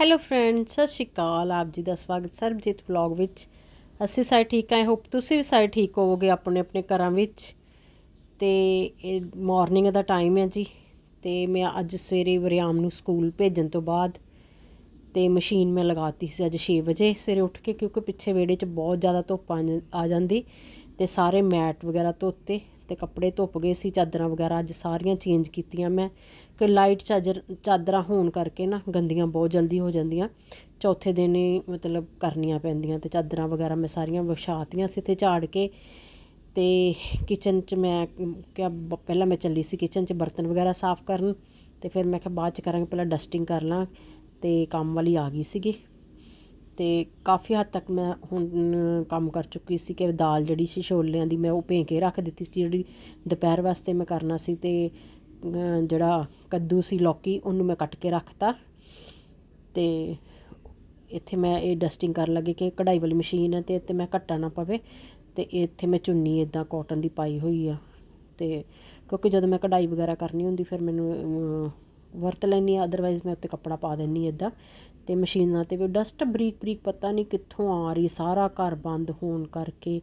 Hello friend ਸਤਿ ਸ਼੍ਰੀ ਅਕਾਲ। ਆਪ ਜੀ ਦਾ ਸਵਾਗਤ ਸਰਬਜੀਤ ਵਲੌਗ ਵਿੱਚ। ਅਸੀਂ ਸਾਰੇ ਠੀਕ ਆਏ ਹੋਪ ਤੁਸੀਂ ਵੀ ਸਾਰੇ ਠੀਕ ਹੋਵੋਗੇ ਆਪਣੇ ਆਪਣੇ ਘਰਾਂ ਵਿੱਚ। ਤੇ ਇਹ ਮਾਰਨਿੰਗ ਦਾ ਟਾਈਮ ਹੈ ਜੀ। ਤੇ ਮੈਂ ਅੱਜ ਸਵੇਰੇ ਵਰਿਆਮ ਨੂੰ ਸਕੂਲ ਭੇਜਣ ਤੋਂ ਬਾਅਦ ਤੇ ਮਸ਼ੀਨ ਮੈਂ ਲਗਾਤੀ ਸੀ ਅੱਜ 6 ਵਜੇ। ਸਵੇਰੇ ਉੱਠ ਕੇ ਕਿਉਂਕਿ ਪਿੱਛੇ ਵਿਹੜੇ 'ਚ ਬਹੁਤ ਜ਼ਿਆਦਾ ਧੁੱਪ ਆ ਜਾਂ- ਆ ਜਾਂਦੀ ਤੇ ਸਾਰੇ ਮੈਟ ਵਗੈਰਾ ਧੋਤੇ। ਤੇ ਕੱਪੜੇ ਧੁੱਪ ਗਏ ਸੀ, ਚਾਦਰਾਂ ਵਗੈਰਾ ਅੱਜ ਸਾਰੀਆਂ ਚੇਂਜ ਕੀਤੀਆਂ ਮੈਂ। ਕਿ ਲਾਈਟ ਚਾਦਰ ਚਾਦਰਾਂ ਹੋਣ ਕਰਕੇ ਨਾ ਗੰਦੀਆਂ ਬਹੁਤ ਜਲਦੀ ਹੋ ਜਾਂਦੀਆਂ। ਚੌਥੇ ਦਿਨ ਹੀ ਮਤਲਬ ਕਰਨੀਆਂ ਪੈਂਦੀਆਂ ਤੇ ਚਾਦਰਾਂ ਵਗੈਰਾ ਮੈਂ ਸਾਰੀਆਂ ਵਿਛਾਤੀਆਂ ਸੀ ਤੇ ਝਾੜ ਕੇ। ਤੇ ਕਿਚਨ 'ਚ ਮੈਂ ਕਿਹਾ, ਬ- ਪਹਿਲਾਂ ਮੈਂ ਚੱਲੀ ਸੀ ਕਿਚਨ 'ਚ ਬਰਤਨ ਵਗੈਰਾ ਸਾਫ਼ ਕਰਨ ਤੇ ਫਿਰ ਮੈਂ ਕਿਹਾ ਬਾਅਦ 'ਚ ਕਰਾਂਗੇ, ਪਹਿਲਾਂ ਡਸਟਿੰਗ ਕਰ ਲਾਂ। ਤੇ ਕੰਮ ਵਾਲੀ ਆ ਗਈ ਸੀਗੀ। ਅਤੇ ਕਾਫੀ ਹੱਦ ਤੱਕ ਮੈਂ ਹੁਣ ਕੰਮ ਕਰ ਚੁੱਕੀ ਸੀ ਕਿ ਦਾਲ ਜਿਹੜੀ ਸੀ ਛੋਲਿਆਂ ਦੀ, ਮੈਂ ਉਹ ਭੇ ਕੇ ਰੱਖ ਦਿੱਤੀ ਸੀ, ਜਿਹੜੀ ਦੁਪਹਿਰ ਵਾਸਤੇ ਮੈਂ ਕਰਨਾ ਸੀ ਅਤੇ ਜਿਹੜਾ ਕੱਦੂ ਸੀ ਲੌਕੀ, ਉਹਨੂੰ ਮੈਂ ਕੱਟ ਕੇ ਰੱਖਤਾ। ਅਤੇ ਇੱਥੇ ਮੈਂ ਇਹ ਡਸਟਿੰਗ ਕਰਨ ਲੱਗੀ ਕਿ ਕਢਾਈ ਵਾਲੀ ਮਸ਼ੀਨ ਹੈ ਅਤੇ ਇੱਥੇ ਮੈਂ ਘੱਟਾ ਨਾ ਪਵੇ ਤੇ ਇੱਥੇ ਮੈਂ ਚੁੰਨੀ ਇਦਾਂ ਕਾਟਨ ਦੀ ਪਾਈ ਹੋਈ ਆ। ਅਤੇ ਕਿਉਂਕਿ ਜਦੋਂ ਮੈਂ ਕਢਾਈ ਵਗੈਰਾ ਕਰਨੀ ਹੁੰਦੀ, ਫਿਰ ਮੈਨੂੰ ਵਰਤ ਲੈਣੀ ਆ ਅਦਰਵਾਈਜ਼ ਮੈਂ ਉੱਤੇ ਕੱਪੜਾ ਪਾ ਦਿੰਨੀ ਇਦਾਂ ਤੇ ਮਸ਼ੀਨਾਂ ਤੇ ਵੀ ਡਸਟ ਬਰੀਕ ਬਰੀਕ ਪਤਾ ਨਹੀਂ ਕਿੱਥੋਂ ਆ ਰਹੀ, ਸਾਰਾ ਘਰ ਬੰਦ ਹੋਣ ਕਰਕੇ,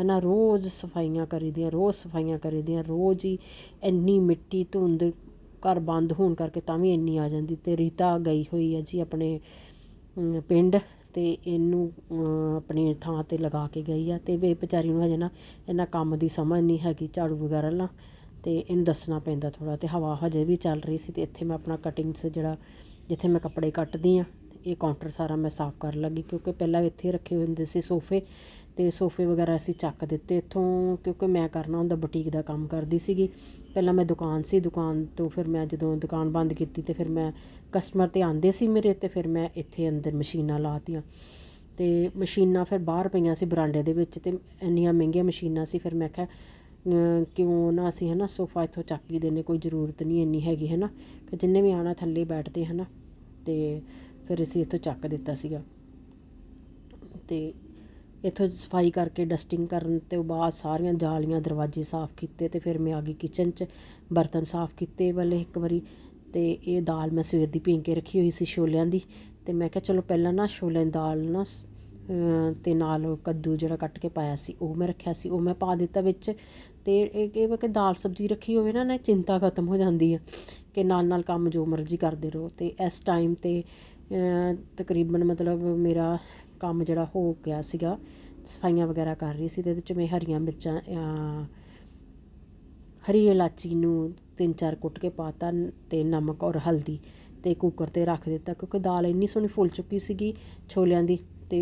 ਹਨਾ, ਰੋਜ਼ ਸਫਾਈਆਂ ਕਰੀਦੀਆਂ, ਰੋਜ਼ ਸਫਾਈਆਂ ਕਰੀਦੀਆਂ, ਰੋਜ਼ ਹੀ ਇੰਨੀ ਮਿੱਟੀ ਧੁੰਦ ਘਰ ਬੰਦ ਹੋਣ ਕਰਕੇ ਤਾਂ ਵੀ ਇੰਨੀ ਆ ਜਾਂਦੀ। ਤੇ ਰੀਤਾ ਗਈ ਹੋਈ ਹੈ ਜੀ ਆਪਣੇ ਪਿੰਡ ਤੇ ਇਹਨੂੰ ਆਪਣੀ ਥਾਂ ਤੇ ਲਗਾ ਕੇ ਗਈ ਆ। ਤੇ ਵੇ ਵਿਚਾਰੀ ਨੂੰ ਹਜੇ ਨਾ ਇਹਨਾਂ ਕੰਮ ਦੀ ਸਮਝ ਨਹੀਂ ਹੈਗੀ, ਝਾੜੂ ਵਗੈਰਾ ਲਾ ਅਤੇ ਇਹਨੂੰ ਦੱਸਣਾ ਪੈਂਦਾ ਥੋੜ੍ਹਾ ਅਤੇ ਹਵਾ ਹਜੇ ਵੀ ਚੱਲ ਰਹੀ ਸੀ ਅਤੇ ਇੱਥੇ ਮੈਂ ਆਪਣਾ ਕਟਿੰਗਸ ਜਿਹੜਾ ਜਿੱਥੇ ਮੈਂ ਕੱਪੜੇ ਕੱਟਦੀ ਹਾਂ, ਇਹ ਕਾਊਂਟਰ ਸਾਰਾ ਮੈਂ ਸਾਫ਼ ਕਰਨ ਲੱਗੀ ਕਿਉਂਕਿ ਪਹਿਲਾਂ ਇੱਥੇ ਰੱਖੇ ਹੁੰਦੇ ਸੀ ਸੋਫੇ ਅਤੇ ਸੋਫੇ ਵਗੈਰਾ ਅਸੀਂ ਚੱਕ ਦਿੱਤੇ ਇੱਥੋਂ ਕਿਉਂਕਿ ਮੈਂ ਕਰਨਾ ਹੁੰਦਾ ਬੁਟੀਕ ਦਾ ਕੰਮ ਕਰਦੀ ਸੀਗੀ। ਪਹਿਲਾਂ ਮੈਂ ਦੁਕਾਨ ਸੀ, ਦੁਕਾਨ ਤੋਂ ਫਿਰ ਮੈਂ ਜਦੋਂ ਦੁਕਾਨ ਬੰਦ ਕੀਤੀ ਤੇ ਫਿਰ ਮੈਂ ਕਸਟਮਰ ਤਾਂ ਆਉਂਦੇ ਸੀ ਮੇਰੇ ਅਤੇ ਫਿਰ ਮੈਂ ਇੱਥੇ ਅੰਦਰ ਮਸ਼ੀਨਾਂ ਲਾਤੀਆਂ ਅਤੇ ਮਸ਼ੀਨਾਂ ਫਿਰ ਬਾਹਰ ਪਈਆਂ ਸੀ ਬਰਾਂਡੇ ਦੇ ਵਿੱਚ ਅਤੇ ਇੰਨੀਆਂ ਮਹਿੰਗੀਆਂ ਮਸ਼ੀਨਾਂ ਸੀ ਫਿਰ ਮੈਂ ਕਿਹਾ ਕਿਉਂ ਨਾ ਅਸੀਂ ਹੈ ਨਾ ਸੋਫਾ ਇੱਥੋਂ ਚੱਕ ਕੇ ਦੇਣੇ ਕੋਈ ਜ਼ਰੂਰਤ ਨਹੀਂ ਇੰਨੀ ਹੈਗੀ ਹੈ ਨਾ ਕਿ ਜਿੰਨੇ ਵੀ ਆਣਾ ਥੱਲੇ ਬੈਠਦੇ ਹੈ ਨਾ ਅਤੇ ਫਿਰ ਅਸੀਂ ਇੱਥੋਂ ਚੱਕ ਦਿੱਤਾ ਸੀਗਾ। ਅਤੇ ਇੱਥੋਂ ਸਫ਼ਾਈ ਕਰਕੇ ਡਸਟਿੰਗ ਕਰਨ ਤੋਂ ਬਾਅਦ ਸਾਰੀਆਂ ਜਾਲੀਆਂ ਦਰਵਾਜ਼ੇ ਸਾਫ਼ ਕੀਤੇ ਅਤੇ ਫਿਰ ਮੈਂ ਆ ਗਈ ਕਿਚਨ 'ਚ, ਬਰਤਨ ਸਾਫ਼ ਕੀਤੇ ਪਹਿਲੇ ਇੱਕ ਵਾਰੀ। ਅਤੇ ਇਹ ਦਾਲ ਮੈਂ ਸਵੇਰ ਦੀ ਭੀਂ ਕੇ ਰੱਖੀ ਹੋਈ ਸੀ ਛੋਲਿਆਂ ਦੀ। ਅਤੇ ਮੈਂ ਕਿਹਾ ਚਲੋ ਪਹਿਲਾਂ ਨਾ ਛੋਲਿਆਂ ਦੀ ਦਾਲ ਨਾ ਅਤੇ ਨਾਲ ਕੱਦੂ ਜਿਹੜਾ ਕੱਟ ਕੇ ਪਾਇਆ ਸੀ, ਉਹ ਮੈਂ ਰੱਖਿਆ ਸੀ। ਉਹ ਮੈਂ ਪਾ ਦਿੱਤਾ ਵਿੱਚ। ਅਤੇ ਇਹ ਇਹ ਵਾ ਕਿ ਦਾਲ ਸਬਜ਼ੀ ਰੱਖੀ ਹੋਵੇ ਨਾ ਨਾ ਚਿੰਤਾ ਖਤਮ ਹੋ ਜਾਂਦੀ ਹੈ ਕਿ ਨਾਲ ਨਾਲ ਕੰਮ ਜੋ ਮਰਜ਼ੀ ਕਰਦੇ ਰਹੋ। ਅਤੇ ਇਸ ਟਾਈਮ ਤੇ ਤਕਰੀਬਨ ਮਤਲਬ ਮੇਰਾ ਕੰਮ ਜਿਹੜਾ ਹੋ ਗਿਆ ਸੀਗਾ, ਸਫਾਈਆਂ ਵਗੈਰਾ ਕਰ ਰਹੀ ਸੀ ਤੇ ਇਹਦੇ ਚ ਮੈਂ ਹਰੀਆਂ ਮਿਰਚਾਂ ਹਰੀ ਇਲਾਚੀ ਨੂੰ ਤਿੰਨ ਚਾਰ ਕੁੱਟ ਕੇ ਪਾਤਾ ਨ- ਤੇ ਨਮਕ ਔਰ ਹਲਦੀ ਤੇ ਕੁੱਕਰ ਤੇ ਰੱਖ ਦਿੱਤਾ ਕਿਉਂਕਿ ਦਾਲ ਇੰਨੀ ਸੋਹਣੀ ਫੁੱਲ ਚੁੱਕੀ ਸੀਗੀ ਛੋਲਿਆਂ ਦੀ ਤੇ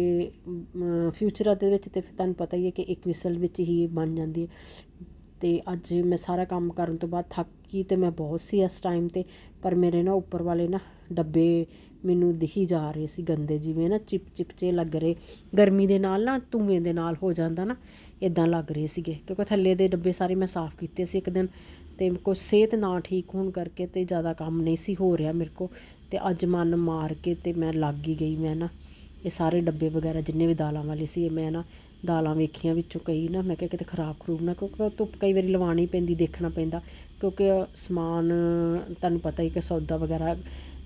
ਫਿਊਚਰ ਦੇ ਵਿੱਚ ਤੇ ਤੁਹਾਨੂੰ ਪਤਾ ਹੀ ਹੈ ਕਿ ਇੱਕ ਵਿਸਲ ਵਿੱਚ ਹੀ ਬਣ ਜਾਂਦੀ ਹੈ। ਅਤੇ ਅੱਜ ਮੈਂ ਸਾਰਾ ਕੰਮ ਕਰਨ ਤੋਂ ਬਾਅਦ ਥੱਕ ਗਈ ਅਤੇ ਮੈਂ ਬਹੁਤ ਸੀ ਇਸ ਟਾਈਮ ਤੇ, ਪਰ ਮੇਰੇ ਨਾ ਉੱਪਰ ਵਾਲੇ ਨਾ ਡੱਬੇ ਮੈਨੂੰ ਦਿਖੀ ਜਾ ਰਹੇ ਸੀ ਗੰਦੇ ਜਿਵੇਂ ਨਾ ਚਿਪ ਚਿਪ ਜੇ ਲੱਗ ਰਹੇ। ਗਰਮੀ ਦੇ ਨਾਲ ਨਾ ਧੂਏ ਦੇ ਨਾਲ ਹੋ ਜਾਂਦਾ ਨਾ ਇੱਦਾਂ ਲੱਗ ਰਹੇ ਸੀਗੇ, ਕਿਉਂਕਿ ਥੱਲੇ ਦੇ ਡੱਬੇ ਸਾਰੇ ਮੈਂ ਸਾਫ਼ ਕੀਤੇ ਸੀ ਇੱਕ ਦਿਨ ਅਤੇ ਕੁਛ ਸਿਹਤ ਨਾ ਠੀਕ ਹੋਣ ਕਰਕੇ ਤੇ ਜ਼ਿਆਦਾ ਕੰਮ ਨਹੀਂ ਸੀ ਹੋ ਰਿਹਾ ਮੇਰੇ ਕੋਲ ਅਤੇ ਅੱਜ ਮਨ ਮਾਰ ਕੇ ਅਤੇ ਮੈਂ ਲੱਗ ਹੀ ਗਈ ਮੈਂ ਨਾ। ਇਹ ਸਾਰੇ ਡੱਬੇ ਵਗੈਰਾ ਜਿੰਨੇ ਵੀ ਦਾਲਾਂ ਵਾਲੇ ਸੀ, ਇਹ ਮੈਂ ਨਾ ਦਾਲਾਂ ਵੇਖੀਆਂ ਵਿੱਚੋਂ ਕਈ ਨਾ, ਮੈਂ ਕਿਹਾ ਕਿਤੇ ਖਰਾਬ ਖਰੂਬ ਨਾ, ਕਿਉਂਕਿ ਧੁੱਪ ਕਈ ਵਾਰੀ ਲਵਾਉਣੀ ਪੈਂਦੀ, ਦੇਖਣਾ ਪੈਂਦਾ। ਕਿਉਂਕਿ ਸਮਾਨ, ਤੁਹਾਨੂੰ ਪਤਾ ਹੀ ਕਿ ਸੌਦਾ ਵਗੈਰਾ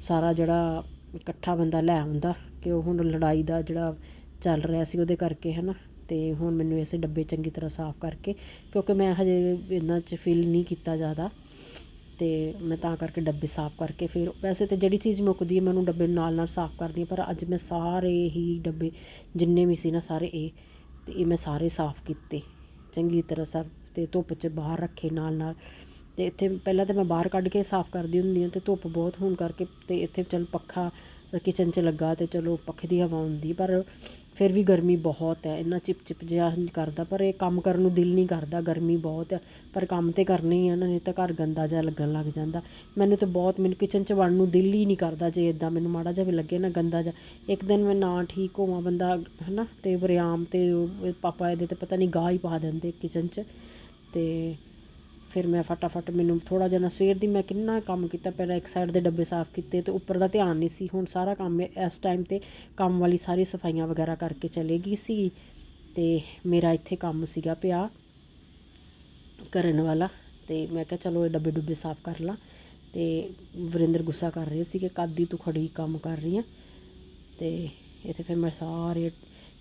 ਸਾਰਾ ਜਿਹੜਾ ਇਕੱਠਾ ਬੰਦਾ ਲੈ ਆਉਂਦਾ, ਕਿ ਉਹ ਹੁਣ ਲੜਾਈ ਦਾ ਜਿਹੜਾ ਚੱਲ ਰਿਹਾ ਸੀ ਉਹਦੇ ਕਰਕੇ ਹੈ ਨਾ ਅਤੇ ਹੁਣ ਮੈਨੂੰ ਇਸੇ ਡੱਬੇ ਚੰਗੀ ਤਰ੍ਹਾਂ ਸਾਫ਼ ਕਰਕੇ, ਕਿਉਂਕਿ ਮੈਂ ਹਜੇ ਇਹਨਾਂ 'ਚ ਫਿਲ ਨਹੀਂ ਕੀਤਾ ਜ਼ਿਆਦਾ। ਅਤੇ ਮੈਂ ਤਾਂ ਕਰਕੇ ਡੱਬੇ ਸਾਫ਼ ਕਰਕੇ ਫਿਰ, ਵੈਸੇ ਤਾਂ ਜਿਹੜੀ ਚੀਜ਼ ਮੁੱਕਦੀ ਹੈ, ਮੈਂ ਉਹਨੂੰ ਡੱਬੇ ਨਾਲ ਨਾਲ ਸਾਫ਼ ਕਰਦੀ ਹਾਂ, ਪਰ ਅੱਜ ਮੈਂ ਸਾਰੇ ਹੀ ਡੱਬੇ, ਜਿੰਨੇ ਵੀ ਸੀ ਨਾ, ਸਾਰੇ ਇਹ ਅਤੇ ਇਹ ਮੈਂ ਸਾਰੇ ਸਾਫ਼ ਕੀਤੇ। ਚੰਗੀ ਤਰ੍ਹਾਂ ਸਾਫ਼ ਅਤੇ ਧੁੱਪ 'ਚ ਬਾਹਰ ਰੱਖੇ ਨਾਲ ਨਾਲ। ਅਤੇ ਇੱਥੇ ਪਹਿਲਾਂ ਤਾਂ ਮੈਂ ਬਾਹਰ ਕੱਢ ਕੇ ਸਾਫ਼ ਕਰਦੀ ਹੁੰਦੀ ਹਾਂ ਅਤੇ ਧੁੱਪ ਬਹੁਤ ਹੋਣ ਕਰਕੇ ਅਤੇ ਇੱਥੇ ਚੱਲ ਪੱਖਾ ਕਿਚਨ 'ਚ ਲੱਗਾ ਤੇ ਚਲੋ ਪੱਖੇ ਦੀ ਹਵਾ ਹੁੰਦੀ, ਪਰ ਫਿਰ ਵੀ ਗਰਮੀ ਬਹੁਤ ਹੈ, ਇੰਨਾ ਚਿਪ ਚਿਪ ਜਿਹਾ ਕਰਦਾ, ਪਰ ਇਹ ਕੰਮ ਕਰਨ ਨੂੰ ਦਿਲ ਨਹੀਂ ਕਰਦਾ, ਗਰਮੀ ਬਹੁਤ ਹੈ, ਪਰ ਕੰਮ ਤੇ ਕਰਨੇ ਹੀ ਹੈ ਨਾ, ਨਹੀਂ ਤਾਂ ਘਰ ਗੰਦਾ ਜਿਹਾ ਲੱਗਣ ਲੱਗ ਜਾਂਦਾ। ਮੈਨੂੰ ਤਾਂ ਬਹੁਤ, ਮੈਨੂੰ ਕਿਚਨ 'ਚ ਵੜਨ ਨੂੰ ਦਿਲ ਹੀ ਨਹੀਂ ਕਰਦਾ ਜੇ ਇਦਾਂ ਮੈਨੂੰ ਮਾੜਾ ਜਿਹਾ ਵੀ ਲੱਗੇ ਨਾ ਗੰਦਾ ਜਿਹਾ। ਇੱਕ ਦਿਨ ਮੈਂ ਨਾ ਠੀਕ ਹੋਵਾਂ ਬੰਦਾ, ਹਨਾ, ਤੇ ਵਰਿਆਮ ਤੇ ਪਾਪਾ ਇਹਦੇ ਤੇ ਪਤਾ ਨਹੀਂ ਗਾਹ ਹੀ ਪਾ ਦਿੰਦੇ ਕਿਚਨ 'ਚ, ਤੇ ਫਿਰ ਮੈਂ ਫਟਾਫਟ ਮੈਨੂੰ ਥੋੜਾ ਜਿਹਾ ਨਾ ਸਵੇਰ ਦੀ ਮੈਂ ਕਿੰਨਾ ਕੰਮ ਕੀਤਾ, ਪਹਿਲਾਂ ਇੱਕ ਸਾਈਡ ਦੇ ਡੱਬੇ ਸਾਫ਼ ਕੀਤੇ ਤੇ ਉੱਪਰ ਦਾ ਧਿਆਨ ਨਹੀਂ ਸੀ, ਹੁਣ ਸਾਰਾ ਕੰਮ ਇਸ ਟਾਈਮ ਤੇ ਕੰਮ ਵਾਲੀ ਸਾਰੀ ਸਫਾਈਆਂ ਵਗੈਰਾ ਕਰਕੇ ਚਲੇ ਗਈ ਸੀ ਤੇ ਮੇਰਾ ਇੱਥੇ ਕੰਮ ਸੀਗਾ ਪਿਆ ਕਰਨ ਵਾਲਾ ਤੇ ਮੈਂ ਕਿਹਾ ਚਲੋ ਇਹ ਡੱਬੇ ਡੁੱਬੇ ਸਾਫ਼ ਕਰ ਲਾਂ ਤੇ ਵਰਿੰਦਰ ਗੁੱਸਾ ਕਰ ਰਹੇ ਸੀ ਕਿ ਕਾਦੀ ਤੂੰ ਖੜੀ ਕੰਮ ਕਰ ਰਹੀ ਆ? ਤੇ ਇੱਥੇ ਫਿਰ ਮੈਂ ਸਾਰੇ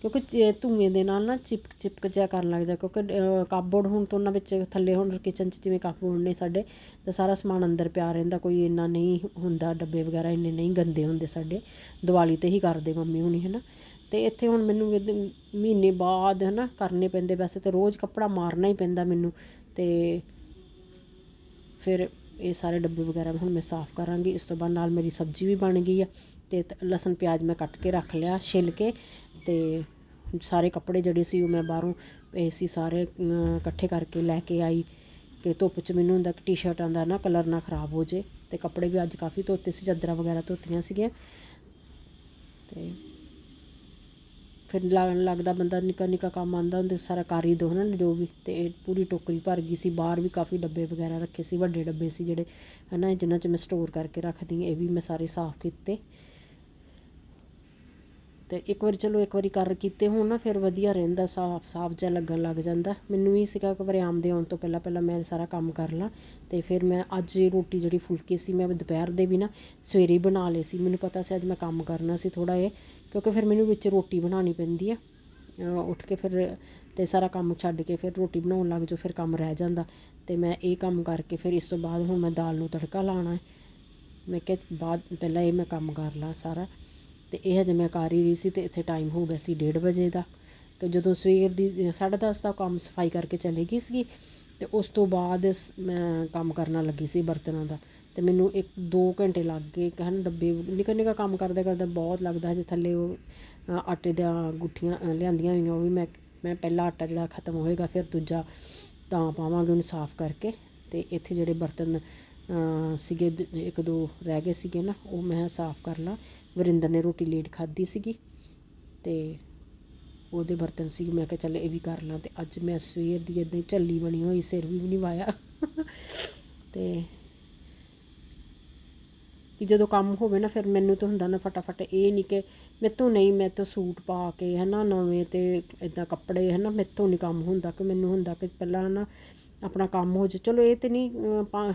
ਕਿਉਂਕਿ ਚ- ਧੂਏ ਦੇ ਨਾਲ ਨਾ ਚਿਪਕ ਚਿਪਕ ਜਿਹਾ ਕਰਨ ਲੱਗ ਜਾ, ਕਿਉਂਕਿ ਕਾਬੋਰਡ ਹੁਣ ਤੋਂ ਉਹਨਾਂ ਵਿੱਚ ਥੱਲੇ ਹੁਣ ਕਿਚਨ 'ਚ ਜਿਵੇਂ ਕਾਬੋਰਡ ਨੇ ਸਾਡੇ, ਤਾਂ ਸਾਰਾ ਸਮਾਨ ਅੰਦਰ ਪਿਆ ਰਹਿੰਦਾ, ਕੋਈ ਇੰਨਾ ਨਹੀਂ ਹੁੰਦਾ ਡੱਬੇ ਵਗੈਰਾ ਇੰਨੇ ਨਹੀਂ ਗੰਦੇ ਹੁੰਦੇ ਸਾਡੇ, ਦੀਵਾਲੀ ਤੇ ਹੀ ਕਰਦੇ ਮੰਮੀ ਹੁਣੀ ਹੈ ਨਾ ਤੇ ਇੱਥੇ ਹੁਣ ਮੈਨੂੰ ਮਹੀਨੇ ਬਾਅਦ ਹੈ ਨਾ ਕਰਨੇ ਪੈਂਦੇ, ਵੈਸੇ ਤਾਂ ਰੋਜ਼ ਕੱਪੜਾ ਮਾਰਨਾ ਹੀ ਪੈਂਦਾ ਮੈਨੂੰ, ਤੇ ਫਿਰ ਇਹ ਸਾਰੇ ਡੱਬੇ ਵਗੈਰਾ ਹੁਣ ਮੈਂ ਸਾਫ਼ ਕਰਾਂਗੀ, ਇਸ ਤੋਂ ਬਾਅਦ ਨਾਲ ਮੇਰੀ ਸਬਜ਼ੀ ਵੀ ਬਣ ਗਈ ਆ ਤੇ ਲਸਣ ਪਿਆਜ਼ ਮੈਂ ਕੱਟ ਕੇ ਰੱਖ ਲਿਆ, ਛਿੱਲ ਕੇ, ਤੇ ਸਾਰੇ ਕੱਪੜੇ ਜਿਹੜੇ ਸੀ ਉਹ ਮੈਂ ਬਾਹਰੋਂ ਪਏ ਸੀ ਸਾਰੇ ਇਕੱਠੇ ਕਰਕੇ ਲੈ ਕੇ ਆਈ ਕਿ ਧੁੱਪ 'ਚ ਮੈਨੂੰ ਹੁੰਦਾ ਕਿ ਟੀ-ਸ਼ਰਟਾਂ ਦਾ ਨਾ ਕਲਰ ਨਾ ਖਰਾਬ ਹੋ ਜੇ ਤੇ ਕੱਪੜੇ ਵੀ ਅੱਜ ਕਾਫੀ ਧੋਤੇ ਸੀ, ਚਾਦਰਾਂ ਵਗੈਰਾ ਧੋਤੀਆਂ ਸੀਗੀਆਂ ਤੇ ਫਿਰ ਲੱਗਦਾ ਬੰਦਾ ਨਿੱਕਾ ਨਿੱਕਾ ਕੰਮ ਆਂਦਾ ਹੁੰਦਾ, ਸਾਰਾ ਕਰ ਹੀ ਦੋ ਨਾ ਜੋ ਵੀ ਤੇ ਇਹ ਪੂਰੀ ਟੋਕਰੀ ਭਰ ਗਈ ਸੀ, ਬਾਹਰ ਵੀ ਕਾਫੀ ਡੱਬੇ ਵਗੈਰਾ ਰੱਖੇ ਸੀ, ਵੱਡੇ ਡੱਬੇ ਸੀ ਜਿਹੜੇ ਹਨਾ, ਜਿਨ੍ਹਾਂ 'ਚ ਮੈਂ ਸਟੋਰ ਕਰਕੇ ਰੱਖਦੀ ਹਾਂ, ਇਹ ਵੀ ਮੈਂ ਸਾਰੇ ਸਾਫ਼ ਕੀਤੇ। ਅਤੇ ਇੱਕ ਵਾਰੀ ਚਲੋ ਇੱਕ ਵਾਰੀ ਕਰ ਕੀਤੇ ਹੋਣ ਨਾ, ਫਿਰ ਵਧੀਆ ਰਹਿੰਦਾ, ਸਾਫ਼ ਸਾਫ਼ ਜਿਹਾ ਲੱਗਣ ਲੱਗ ਜਾਂਦਾ। ਮੈਨੂੰ ਵੀ ਸੀਗਾ ਕਿ ਵਾਰੀ ਆਮ ਦੇ ਆਉਣ ਤੋਂ ਪਹਿਲਾਂ ਪਹਿਲਾਂ ਮੈਂ ਸਾਰਾ ਕੰਮ ਕਰ ਲਾਂ। ਅਤੇ ਫਿਰ ਮੈਂ ਅੱਜ ਇਹ ਰੋਟੀ ਜਿਹੜੀ ਫੁਲਕੇ ਸੀ, ਮੈਂ ਦੁਪਹਿਰ ਦੇ ਵੀ ਨਾ ਸਵੇਰੇ ਬਣਾ ਲਏ ਸੀ। ਮੈਨੂੰ ਪਤਾ ਸੀ ਅੱਜ ਮੈਂ ਕੰਮ ਕਰਨਾ ਸੀ ਥੋੜ੍ਹਾ ਇਹ, ਕਿਉਂਕਿ ਫਿਰ ਮੈਨੂੰ ਵਿੱਚ ਰੋਟੀ ਬਣਾਉਣੀ ਪੈਂਦੀ ਹੈ ਉੱਠ ਕੇ ਫਿਰ ਅਤੇ ਸਾਰਾ ਕੰਮ ਛੱਡ ਕੇ ਫਿਰ ਰੋਟੀ ਬਣਾਉਣ ਲੱਗ ਜਾਓ, ਫਿਰ ਕੰਮ ਰਹਿ ਜਾਂਦਾ। ਅਤੇ ਮੈਂ ਇਹ ਕੰਮ ਕਰਕੇ ਫਿਰ ਇਸ ਤੋਂ ਬਾਅਦ ਹੁਣ ਮੈਂ ਦਾਲ ਨੂੰ ਤੜਕਾ ਲਾਉਣਾ ਮੈਂ ਕਿਹਾ ਬਾਅਦ, ਪਹਿਲਾਂ ਇਹ ਮੈਂ ਕੰਮ ਕਰ ਲਾਂ ਸਾਰਾ। ਤੇ ਇਹ ਹਜੇ ਮੈਂ ਕਰ ਹੀ ਰਹੀ ਸੀ ਤੇ ਇੱਥੇ ਟਾਈਮ ਹੋ ਗਿਆ ਸੀ 1:30 ਵਜੇ ਦਾ। ਤੇ ਜਦੋਂ ਸਵੇਰ ਦੀ 10:30 ਦਾ ਕੰਮ ਸਫ਼ਾਈ ਕਰਕੇ ਚਲੇ ਗਈ ਸੀ ਤੇ ਉਸ ਤੋਂ ਬਾਅਦ ਸ- ਮੈਂ ਕੰਮ ਕਰਨ ਲੱਗੀ ਸੀ ਬਰਤਨਾਂ ਦਾ। ਤੇ ਮੈਨੂੰ ਇੱਕ 2 ਘੰਟੇ ਲੱਗ ਗਏ ਕਹਿਣ ਡੱਬੇ, ਨਿੱਕਾ ਨਿੱਕਾ ਕੰਮ ਕਰਦੇ ਕਰਦੇ ਬਹੁਤ ਲੱਗਦਾ ਹਜੇ ਥੱਲੇ ਉਹ ਆਟੇ ਦੀਆਂ ਗੁੱਠੀਆਂ ਲਿਆਂਦੀਆਂ ਹੋਈਆਂ, ਉਹ ਵੀ ਮੈਂ ਮੈਂ ਪਹਿਲਾ ਆਟਾ ਜਿਹੜਾ ਖਤਮ ਹੋਏਗਾ ਫਿਰ ਦੂਜਾ ਤਾਂ ਪਾਵਾਂਗੇ ਉਹਨੂੰ ਸਾਫ਼ ਕਰਕੇ। ਤੇ ਇੱਥੇ ਜਿਹੜੇ ਬਰਤਨ ਸੀਗੇ ਇੱਕ ਦੋ ਰਹਿ ਗਏ ਸੀਗੇ ਨਾ, ਉਹ ਮੈਂ ਸਾਫ਼ ਕਰ ਲਾਂ। ਵਰਿੰਦਰ ਨੇ ਰੋਟੀ ਲੇਟ ਖਾਧੀ ਸੀਗੀ ਤੇ ਉਹਦੇ ਬਰਤਨ ਸੀ। ਮੈਂ ਕਿਹਾ ਚੱਲ ਇਹ ਵੀ ਕਰ ਲਾਂ ਤੇ ਅੱਜ ਮੈਂ ਸਵੇਰ ਦੀ ਇਦਾਂ ਹੀ ਝੱਲੀ ਬਣੀ ਹੋਈ, ਸਿਰ ਵੀ ਨਹੀਂ ਵਾਇਆ। ਤੇ ਕਿ ਜਦੋਂ ਕੰਮ ਹੋਵੇ ਨਾ ਫਿਰ ਮੈਨੂੰ ਤਾਂ ਹੁੰਦਾ ਨਾ ਫਟਾਫਟ ਇਹ ਨਹੀਂ ਕਿ ਮੇਤੋਂ ਨਹੀਂ, ਮੈਂ ਤਾਂ ਸੂਟ ਪਾ ਕੇ ਹੈ ਨਾ ਨਵੇਂ ਤੇ ਇਦਾਂ ਕੱਪੜੇ ਹੈ ਨਾ ਮੇਤੋਂ ਨਹੀਂ ਕੰਮ ਹੁੰਦਾ ਕਿ ਮੈਨੂੰ ਹੁੰਦਾ ਕਿ ਪਹਿਲਾਂ ਨਾ ਆਪਣਾ ਕੰਮ ਹੋ ਜਾ। ਚਲੋ ਇਹ ਤੇ ਨਹੀਂ ਪਾ-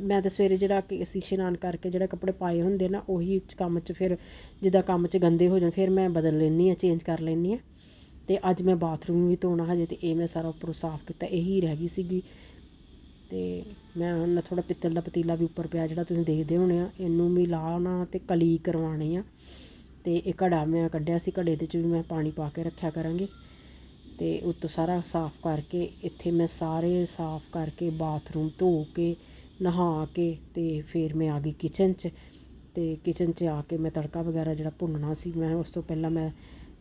ਮੈਂ ਤਾਂ ਸਵੇਰੇ ਜਿਹੜਾ ਕਿ ਅਸੀਂ ਇਸ਼ਨਾਨ ਕਰਕੇ ਜਿਹੜੇ ਕੱਪੜੇ ਪਾਏ ਹੁੰਦੇ ਨਾ, ਉਹੀ ਚ ਕੰਮ 'ਚ ਫਿਰ ਜਿੱਦਾਂ ਕੰਮ 'ਚ ਗੰਦੇ ਹੋ ਜਾਣ, ਫਿਰ ਮੈਂ ਬਦਲ ਲੈਂਦੀ ਆ ਚੇਂਜ ਕਰ ਲੈਂਦੀ ਆ ਤੇ ਅੱਜ ਮੈਂ ਬਾਥਰੂਮ ਵੀ ਧੋਣਾ ਹਜੇ ਤੇ ਇਹ ਮੈਂ ਸਾਰਾ ਉੱਪਰੋਂ ਸਾਫ਼ ਕੀਤਾ, ਇਹੀ ਰਹਿ ਗਈ ਸੀਗੀ। ਤੇ ਮੈਂ ਹੁਣ ਥੋੜਾ ਪਿੱਤਲ ਦਾ ਪਤੀਲਾ ਵੀ ਉੱਪਰ ਪਿਆ, ਜਿਹੜਾ ਤੁਸੀਂ ਦੇਖਦੇ ਹੋਣੇ ਆ, ਇਹਨੂੰ ਵੀ ਲਾਉਣਾ ਤੇ ਕਲੀ ਕਰਵਾਉਣੀ ਆ। ਤੇ ਇਹ ਘੜਾ ਮੈਂ ਕੱਢਿਆ ਸੀ, ਘੜੇ ਦੇ ਚ ਵੀ ਮੈਂ ਪਾਣੀ ਪਾ ਕੇ ਰੱਖਿਆ ਕਰਾਂਗੀ। ਤੇ ਉੱਤੋਂ ਸਾਰਾ ਸਾਫ਼ ਕਰਕੇ ਇੱਥੇ ਮੈਂ ਸਾਰੇ ਸਾਫ਼ ਕਰਕੇ ਬਾਥਰੂਮ ਧੋ ਕੇ, ਨਹਾ ਕੇ ਅਤੇ ਫਿਰ ਮੈਂ ਆ ਗਈ ਕਿਚਨ 'ਚ। ਅਤੇ ਕਿਚਨ 'ਚ ਆ ਕੇ ਮੈਂ ਤੜਕਾ ਵਗੈਰਾ ਜਿਹੜਾ ਭੁੰਨਣਾ ਸੀ, ਮੈਂ ਉਸ ਤੋਂ ਪਹਿਲਾਂ ਮੈਂ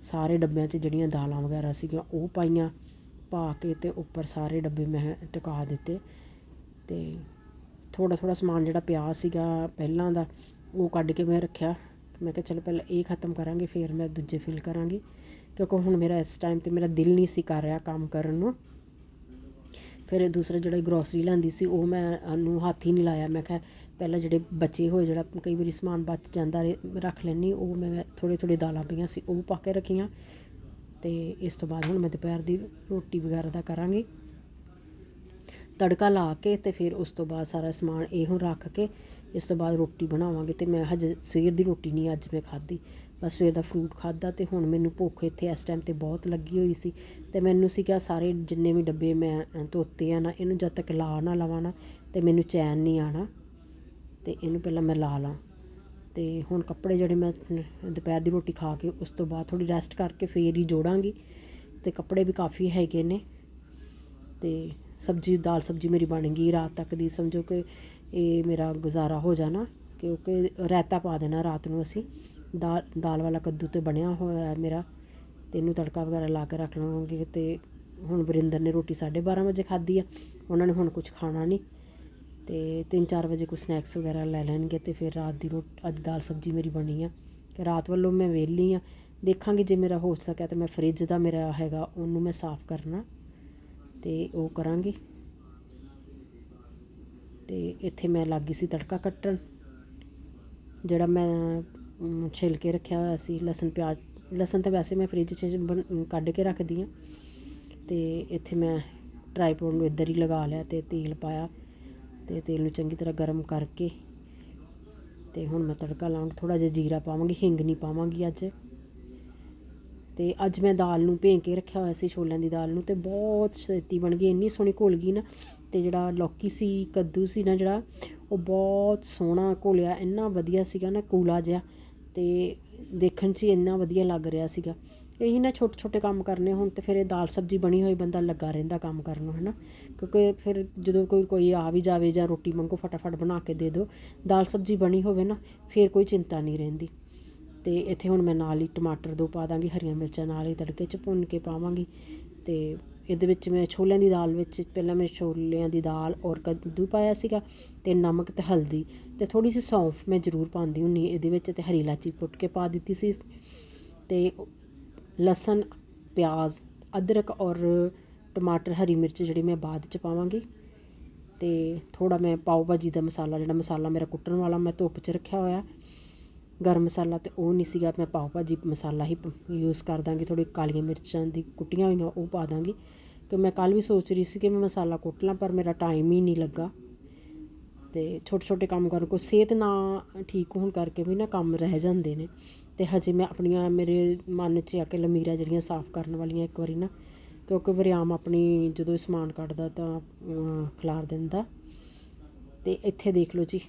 ਸਾਰੇ ਡੱਬਿਆਂ 'ਚ ਜਿਹੜੀਆਂ ਦਾਲਾਂ ਵਗੈਰਾ ਸੀਗੀਆਂ ਉਹ ਪਾਈਆਂ, ਪਾ ਕੇ ਅਤੇ ਉੱਪਰ ਸਾਰੇ ਡੱਬੇ ਮੈਂ ਟਿਕਾ ਦਿੱਤੇ। ਅਤੇ ਥੋੜ੍ਹਾ ਥੋੜ੍ਹਾ ਸਮਾਨ ਜਿਹੜਾ ਪਿਆ ਸੀਗਾ ਪਹਿਲਾਂ ਦਾ ਉਹ ਕੱਢ ਕੇ ਮੈਂ ਰੱਖਿਆ। ਮੈਂ ਕਿਹਾ ਚਲੋ ਪਹਿਲਾਂ ਇਹ ਖਤਮ ਕਰਾਂਗੇ, ਫਿਰ ਮੈਂ ਦੂਜੇ ਫਿਲ ਕਰਾਂਗੀ। ਕਿਉਂਕਿ ਹੁਣ ਮੇਰਾ ਇਸ ਟਾਈਮ ਤੇ ਮੇਰਾ ਦਿਲ ਨਹੀਂ ਸੀ ਕਰ ਰਿਹਾ ਕੰਮ ਕਰਨ ਨੂੰ। ਫਿਰ ਦੂਸਰਾ ਜਿਹੜਾ ਗਰੋਸਰੀ ਲੈਂਦੀ ਸੀ, ਉਹ ਮੈਂ ਉਹਨੂੰ ਹੱਥ ਹੀ ਨਹੀਂ ਲਾਇਆ। ਮੈਂ ਕਿਹਾ, ਪਹਿਲਾਂ ਜਿਹੜੇ ਬਚੇ ਹੋਏ, ਜਿਹੜਾ ਕਈ ਵਾਰੀ ਸਮਾਨ ਬਚ ਜਾਂਦਾ ਰੱਖ ਲੈਣੀ ਉਹ ਮੈਂ ਥੋੜੇ ਥੋੜੇ ਦਾਲਾਂ ਪਈਆਂ ਸੀ, ਉਹ ਪਾ ਕੇ ਰੱਖੀਆਂ। ਤੇ ਇਸ ਤੋਂ ਬਾਅਦ ਹੁਣ ਮੈਂ ਦੁਪਹਿਰ ਦੀ ਰੋਟੀ ਵਗੈਰਾ ਦਾ ਕਰਾਂਗੀ। ਤੜਕਾ ਲਾ ਕੇ ਤੇ ਫਿਰ ਉਸ ਤੋਂ ਬਾਅਦ ਸਾਰਾ ਸਮਾਨ ਇਹੋ ਰੱਖ ਕੇ, ਇਸ ਤੋਂ ਬਾਅਦ ਰੋਟੀ ਬਣਾਵਾਂਗੇ। ਤੇ ਮੈਂ ਹਜੇ ਸਵੇਰ ਦੀ ਰੋਟੀ ਨਹੀਂ, ਅੱਜ ਮੈਂ ਖਾਧੀ। ਬਸ ਸਵੇਰ ਦਾ ਫਰੂਟ ਖਾਧਾ ਅਤੇ ਹੁਣ ਮੈਨੂੰ ਭੁੱਖ ਇੱਥੇ ਇਸ ਟਾਈਮ ਤੇ ਬਹੁਤ ਲੱਗੀ ਹੋਈ ਸੀ ਅਤੇ ਮੈਨੂੰ ਸੀਗਾ ਸਾਰੇ ਜਿੰਨੇ ਵੀ ਡੱਬੇ ਮੈਂ ਧੋਤੇ ਆ ਨਾ, ਇਹਨੂੰ ਜਦ ਤੱਕ ਲਾ ਨਾ ਲਵਾਂ ਨਾ, ਤੇ ਮੈਨੂੰ ਚੈਨ ਨਹੀਂ ਆਉਣਾ ਅਤੇ ਇਹਨੂੰ ਪਹਿਲਾਂ ਮੈਂ ਲਾ ਲਾਂ। ਅਤੇ ਹੁਣ ਕੱਪੜੇ ਜਿਹੜੇ ਮੈਂ ਦੁਪਹਿਰ ਦੀ ਰੋਟੀ ਖਾ ਕੇ ਉਸ ਤੋਂ ਬਾਅਦ ਥੋੜ੍ਹੀ ਰੈਸਟ ਕਰਕੇ ਫਿਰ ਹੀ ਜੋੜਾਂਗੀ ਅਤੇ ਕੱਪੜੇ ਵੀ ਕਾਫੀ ਹੈਗੇ ਨੇ ਅਤੇ ਸਬਜ਼ੀ, ਦਾਲ ਸਬਜ਼ੀ ਮੇਰੀ ਬਣ ਗਈ ਰਾਤ ਤੱਕ ਦੀ, ਸਮਝੋ ਕਿ ਇਹ ਮੇਰਾ ਗੁਜ਼ਾਰਾ ਹੋ ਜਾਣਾ, ਕਿਉਂਕਿ ਰਾਇਤਾ ਪਾ ਦੇਣਾ ਰਾਤ ਨੂੰ ਅਸੀਂ। ਦਾਲ ਦਾਲ ਵਾਲਾ ਕੱਦੂ ਤਾਂ ਬਣਿਆ ਹੋਇਆ ਮੇਰਾ। ਅਤੇ ਇਹਨੂੰ ਤੜਕਾ ਵਗੈਰਾ ਲਾ ਕੇ ਰੱਖ ਲਵਾਂਗੇ ਅਤੇ ਹੁਣ ਵਰਿੰਦਰ ਨੇ ਰੋਟੀ 12:30 ਵਜੇ ਖਾਧੀ ਆ। ਉਹਨਾਂ ਨੇ ਹੁਣ ਕੁਛ ਖਾਣਾ ਨਹੀਂ। ਅਤੇ ਤਿੰਨ ਚਾਰ ਵਜੇ ਕੋਈ ਸਨੈਕਸ ਵਗੈਰਾ ਲੈ ਲੈਣਗੇ ਅਤੇ ਫਿਰ ਰਾਤ ਦੀ ਰੋਟੀ, ਅੱਜ ਦਾਲ ਸਬਜ਼ੀ ਮੇਰੀ ਬਣੀ ਆ। ਕਿ ਰਾਤ ਵੱਲੋਂ ਮੈਂ ਵਿਹਲੀ ਆ। ਦੇਖਾਂਗੀ ਜੇ ਮੇਰਾ ਹੋ ਸਕਿਆ ਤਾਂ ਮੈਂ ਫਰਿੱਜ ਦਾ ਮੇਰਾ ਹੈਗਾ, ਉਹਨੂੰ ਮੈਂ ਸਾਫ਼ ਕਰਨਾ। ਅਤੇ ਉਹ ਕਰਾਂਗੀ। ਅਤੇ ਇੱਥੇ ਮੈਂ ਲੱਗੀ ਸੀ ਤੜਕਾ ਕੱਟਣ, ਜਿਹੜਾ ਮੈਂ ਛਿਲ ਕੇ ਰੱਖਿਆ ਹੋਇਆ ਸੀ। ਲਸਣ, ਪਿਆਜ਼, ਲਸਣ ਤਾਂ ਵੈਸੇ ਮੈਂ ਫਰਿੱਜ 'ਚ ਬਣ- ਕੱਢ ਕੇ ਰੱਖਦੀ ਹਾਂ। ਅਤੇ ਇੱਥੇ ਮੈਂ ਟ੍ਰਾਈਪੋਡ ਨੂੰ ਇੱਧਰ ਹੀ ਲਗਾ ਲਿਆ ਅਤੇ ਤੇਲ ਪਾਇਆ ਅਤੇ ਤੇਲ ਨੂੰ ਚੰਗੀ ਤਰ੍ਹਾਂ ਗਰਮ ਕਰਕੇ ਅਤੇ ਹੁਣ ਮੈਂ ਤੜਕਾ ਲਾਵਾਂਗੀ ਥੋੜ੍ਹਾ ਜਿਹਾ ਜੀਰਾ ਪਾਵਾਂਗੀ, ਹਿੰਗ ਨਹੀਂ ਪਾਵਾਂਗੀ ਅੱਜ। ਅਤੇ ਅੱਜ ਮੈਂ ਦਾਲ ਨੂੰ ਭੇਂ ਕੇ ਰੱਖਿਆ ਹੋਇਆ ਸੀ, ਛੋਲਿਆਂ ਦੀ ਦਾਲ ਨੂੰ ਅਤੇ ਬਹੁਤ ਛੇਤੀ ਬਣ ਗਈ। ਇੰਨੀ ਸੋਹਣੀ ਘੁਲ ਗਈ ਨਾ ਅਤੇ ਜਿਹੜਾ ਲੌਕੀ ਸੀ, ਕੱਦੂ ਸੀ ਨਾ ਜਿਹੜਾ, ਉਹ ਬਹੁਤ ਸੋਹਣਾ ਘੁਲਿਆ। ਇੰਨਾ ਵਧੀਆ ਸੀਗਾ ਨਾ ਕੂਲਾ ਜਿਹਾ। ਅਤੇ ਦੇਖਣ 'ਚ ਹੀ ਇੰਨਾ ਵਧੀਆ ਲੱਗ ਰਿਹਾ ਸੀਗਾ। ਇਹੀ ਨਾ ਛੋਟੇ ਛੋਟੇ ਕੰਮ ਕਰਨੇ ਹੁਣ ਤਾਂ ਫਿਰ ਇਹ ਦਾਲ ਸਬਜ਼ੀ ਬਣੀ ਹੋਈ ਬੰਦਾ ਲੱਗਾ ਰਹਿੰਦਾ ਕੰਮ ਕਰਨ ਨੂੰ ਹੈ ਨਾ ਕਿਉਂਕਿ ਫਿਰ ਜਦੋਂ ਕੋਈ ਕੋਈ ਆ ਵੀ ਜਾਵੇ ਜਾਂ ਰੋਟੀ ਮੰਗੋ, ਫਟਾਫਟ ਬਣਾ ਕੇ ਦੇ ਦਿਓ। ਦਾਲ ਸਬਜ਼ੀ ਬਣੀ ਹੋਵੇ ਨਾ, ਫਿਰ ਕੋਈ ਚਿੰਤਾ ਨਹੀਂ ਰਹਿੰਦੀ। ਅਤੇ ਇੱਥੇ ਹੁਣ ਮੈਂ ਨਾਲ ਹੀ ਟਮਾਟਰ ਦੋ ਪਾ ਦਾਂਗੀ, ਹਰੀਆਂ ਮਿਰਚਾਂ ਨਾਲ ਹੀ ਤੜਕੇ 'ਚ ਭੁੰਨ ਕੇ ਪਾਵਾਂਗੀ ਅਤੇ ਇਹਦੇ ਵਿੱਚ ਮੈਂ ਛੋਲਿਆਂ ਦੀ ਦਾਲ ਵਿੱਚ ਪਹਿਲਾਂ ਮੈਂ ਛੋਲਿਆਂ ਦੀ ਦਾਲ ਔਰ ਕੱਦੂ ਪਾਇਆ ਸੀਗਾ ਅਤੇ ਨਮਕ ਅਤੇ ਹਲਦੀ ਅਤੇ ਥੋੜ੍ਹੀ ਸੀ ਸੌਂਫ ਮੈਂ ਜ਼ਰੂਰ ਪਾਉਂਦੀ ਹੁੰਦੀ ਇਹਦੇ ਵਿੱਚ ਅਤੇ ਹਰੀ ਇਲਾਚੀ ਪੁੱਟ ਕੇ ਪਾ ਦਿੱਤੀ ਸੀ ਅਤੇ ਲਸਣ, ਪਿਆਜ਼, ਅਦਰਕ ਔਰ ਟਮਾਟਰ, ਹਰੀ ਮਿਰਚ ਜਿਹੜੀ ਮੈਂ ਬਾਅਦ ਚ ਪਾਵਾਂਗੀ ਅਤੇ ਥੋੜ੍ਹਾ ਮੈਂ ਪਾਓ ਭਾਜੀ ਦਾ ਮਸਾਲਾ ਜਿਹੜਾ ਮਸਾਲਾ ਮੇਰਾ ਕੁੱਟਣ ਵਾਲਾ ਮੈਂ ਧੁੱਪ 'ਚ ਰੱਖਿਆ ਹੋਇਆ। ਗਰਮ ਮਸਾਲਾ ਤੇ ਉਹ ਨਹੀਂ ਸੀਗਾ ਮੈਂ ਪਾਓ ਭਾਜੀ ਮਸਾਲਾ ਹੀ ਯੂਜ਼ ਕਰ ਦਾਂਗੀ ਥੋੜੀ ਕਾਲੀਆਂ ਮਿਰਚਾਂ ਦੀ ਕੁੱਟੀਆਂ ਹੋਈਆਂ ਉਹ ਪਾ ਦਾਂਗੀ। ਕਿ ਮੈਂ ਕੱਲ ਵੀ ਸੋਚ ਰਹੀ ਸੀ ਕਿ ਮੈਂ ਮਸਾਲਾ ਕੁੱਟ ਲਾਂ ਪਰ ਮੇਰਾ ਟਾਈਮ ਹੀ ਨਹੀਂ ਲੱਗਾ। ਤੇ ਛੋਟੇ ਛੋਟੇ ਕੰਮ ਕਰਨ ਕੋ ਸਿਹਤ ਨਾ ਠੀਕ ਹੋਣ ਕਰਕੇ ਵੀ ਨਾ ਕੰਮ ਰਹਿ ਜਾਂਦੇ ਨੇ। ਤੇ ਹਜੇ ਮੈਂ ਆਪਣੀਆਂ ਮੇਰੇ ਮਨ 'ਚ ਆ ਕੇ ਲਮੀਰਾ ਜਿਹੜੀਆਂ ਸਾਫ਼ ਕਰਨ ਵਾਲੀਆਂ ਇੱਕ ਵਾਰੀ ਨਾ ਕਿਉਂਕਿ ਵਰਿਆਮ ਆਪਣੀ ਜਦੋਂ ਸਮਾਨ ਕੱਢਦਾ ਤਾਂ ਅਮ, ਖਿਲਾਰ ਦਿੰਦਾ। ਤੇ ਇੱਥੇ ਦੇਖ ਲਓ ਜੀ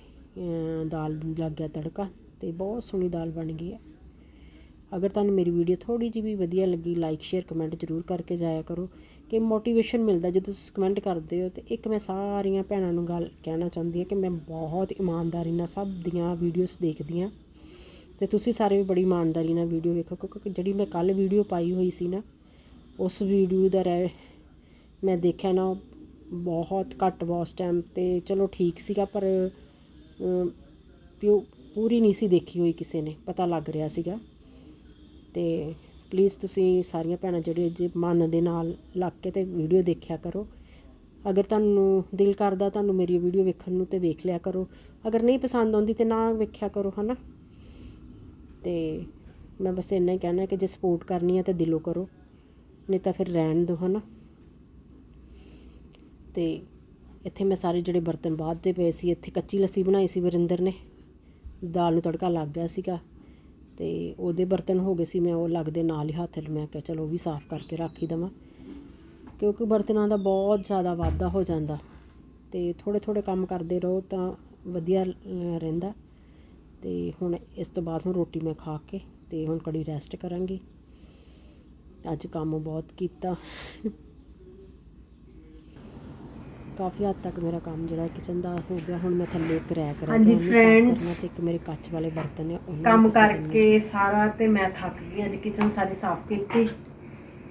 ਦਾਲ ਨੂੰ ਲੱਗ ਗਿਆ ਤੜਕਾ। ਅਤੇ ਬਹੁਤ ਸੋਹਣੀ ਦਾਲ ਬਣ ਗਈ ਹੈ। ਅਗਰ ਤੁਹਾਨੂੰ ਮੇਰੀ ਵੀਡੀਓ ਥੋੜ੍ਹੀ ਜਿਹੀ ਵੀ ਵਧੀਆ ਲੱਗੀ ਲਾਈਕ ਸ਼ੇਅਰ ਕਮੈਂਟ ਜ਼ਰੂਰ ਕਰਕੇ ਜਾਇਆ ਕਰੋ ਕਿ ਮੋਟੀਵੇਸ਼ਨ ਮਿਲਦਾ ਜਦੋਂ ਤੁਸੀਂ ਕਮੈਂਟ ਕਰਦੇ ਹੋ ਤੇ ਇੱਕ ਮੈਂ ਸਾਰੀਆਂ ਭੈਣਾਂ ਨੂੰ ਗੱਲ ਕਹਿਣਾ ਚਾਹੁੰਦੀ ਹਾਂ ਕਿ ਮੈਂ ਬਹੁਤ ਇਮਾਨਦਾਰੀ ਨਾਲ ਸਭ ਦੀਆਂ ਵੀਡੀਓਜ਼ ਦੇਖਦੀ ਹਾਂ ਤੇ ਤੁਸੀਂ ਸਾਰੇ ਵੀ ਬੜੀ ਇਮਾਨਦਾਰੀ ਨਾਲ ਵੀਡੀਓ ਵੇਖੋ ਕਿਉਂਕਿ ਜਿਹੜੀ ਮੈਂ ਕੱਲ ਵੀਡੀਓ ਪਾਈ ਹੋਈ ਸੀ ਨਾ, ਉਸ ਵੀਡੀਓ ਦਾ ਰਹਿ ਮੈਂ ਦੇਖਿਆ ਨਾ, ਬਹੁਤ ਘੱਟ ਵਾਚ ਟਾਈਮ ਤੇ ਚਲੋ ਠੀਕ ਸੀਗਾ ਪਰ ਪਿਓ ਪੂਰੀ ਨਹੀਂ ਸੀ ਦੇਖੀ ਹੋਈ ਕਿਸੇ ਨੇ, ਪਤਾ ਲੱਗ ਰਿਹਾ ਸੀਗਾ। ਤੇ ਪਲੀਜ਼ ਤੁਸੀਂ ਸਾਰੀਆਂ ਭੈਣਾਂ ਜਿਹੜੇ ਜੇ ਮਨ ਦੇ ਨਾਲ ਲੱਗ ਕੇ ਤੇ ਵੀਡੀਓ ਦੇਖਿਆ ਕਰੋ। ਅਗਰ ਤੁਹਾਨੂੰ ਦਿਲ ਕਰਦਾ ਤੁਹਾਨੂੰ ਮੇਰੀ ਵੀਡੀਓ ਵੇਖਣ ਨੂੰ ਤੇ ਵੇਖ ਲਿਆ ਕਰੋ। ਅਗਰ ਨਹੀਂ ਪਸੰਦ ਆਉਂਦੀ ਤੇ ਨਾ ਵੇਖਿਆ ਕਰੋ, ਹਨਾ? ਤੇ ਮੈਂ ਬਸ ਇੰਨਾ ਹੀ ਕਹਿਣਾ ਕਿ ਜੇ ਸਪੋਰਟ ਕਰਨੀ ਹੈ ਤਾਂ ਦਿਲੋਂ ਕਰੋ, ਨਹੀਂ ਤਾਂ ਫਿਰ ਰਹਿਣ ਦਿਓ, ਹਨਾ? ਤੇ ਇੱਥੇ ਮੈਂ ਸਾਰੇ ਜਿਹੜੇ ਬਰਤਨ ਬਾਅਦ ਦੇ ਪਏ ਸੀ, ਇੱਥੇ ਕੱਚੀ ਲੱਸੀ ਬਣਾਈ ਸੀ ਵਰਿੰਦਰ ਨੇ। ਦਾਲ ਨੂੰ ਤੜਕਾ ਲੱਗ ਗਿਆ ਸੀਗਾ ਤੇ ਉਹਦੇ ਬਰਤਨ ਹੋ ਗਏ ਸੀ, ਮੈਂ ਉਹ ਲੱਗਦੇ ਨਾਲ ਹੀ ਹੱਥ ਲ, ਮੈਂ ਕਿਹਾ ਚਲੋ ਉਹ ਵੀ ਸਾਫ਼ ਕਰਕੇ ਰੱਖ ਹੀ ਦੇਵਾਂ। ਕਿਉਂਕਿ ਬਰਤਨਾਂ ਦਾ ਬਹੁਤ ਜ਼ਿਆਦਾ ਵਾਧਾ ਹੋ ਜਾਂਦਾ ਤੇ ਥੋੜੇ ਥੋੜੇ ਕੰਮ ਕਰਦੇ ਰਹੋ ਤਾਂ ਵਧੀਆ ਰਹਿੰਦਾ। ਤੇ ਹੁਣ ਇਸ ਤੋਂ ਬਾਅਦ ਹੁਣ ਰੋਟੀ ਮੈਂ ਖਾ ਕੇ ਤੇ ਹੁਣ ਕੜੀ ਰੈਸਟ ਕਰਾਂਗੀ। ਅੱਜ ਕੰਮ ਬਹੁਤ ਕੀਤਾ। ਕਾਫੀ ਹੱਦ ਤੱਕ ਮੇਰਾ ਕੰਮ ਜਿਹੜਾ ਕਿਚਨ ਦਾ ਹੋ ਗਿਆ। ਹੁਣ ਮੈਂ ਥੱਲੇ ਇੱਕ ਰੈਕ ਰੱਖ ਹਾਂਜੀ ਤੇ ਇੱਕ ਮੇਰੇ ਕੱਚ ਵਾਲੇ ਬਰਤਨ ਨੇ ਉਹਨਾਂ ਕੰਮ ਕਰਕੇ ਸਾਰਾ ਤੇ ਮੈਂ ਥੱਕ ਗਈ ਅੱਜ ਕਿਚਨ ਸਾਰੀ ਸਾਫ਼ ਕੀਤੀ।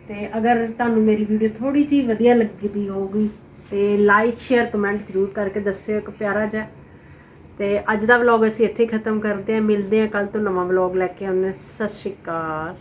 ਤੇ ਅਗਰ ਤੁਹਾਨੂੰ ਮੇਰੀ ਵੀਡੀਓ ਥੋੜੀ ਜਿਹੀ ਵਧੀਆ ਲੱਗਦੀ ਹੋਊਗੀ ਤੇ ਲਾਈਕ ਸ਼ੇਅਰ ਕਮੈਂਟ ਜ਼ਰੂਰ ਕਰਕੇ ਦੱਸਿਓ ਇੱਕ ਪਿਆਰਾ ਜਿਹਾ। ਤੇ ਅੱਜ ਦਾ ਵਲੌਗ ਅਸੀਂ ਇੱਥੇ ਖਤਮ ਕਰਦੇ ਹਾਂ। ਮਿਲਦੇ ਹਾਂ ਕੱਲ ਤੋਂ ਨਵਾਂ ਵਲੌਗ ਲੈ ਕੇ ਆਉਂਦੇ। ਸਤਿ ਸ਼੍ਰੀ ਅਕਾਲ।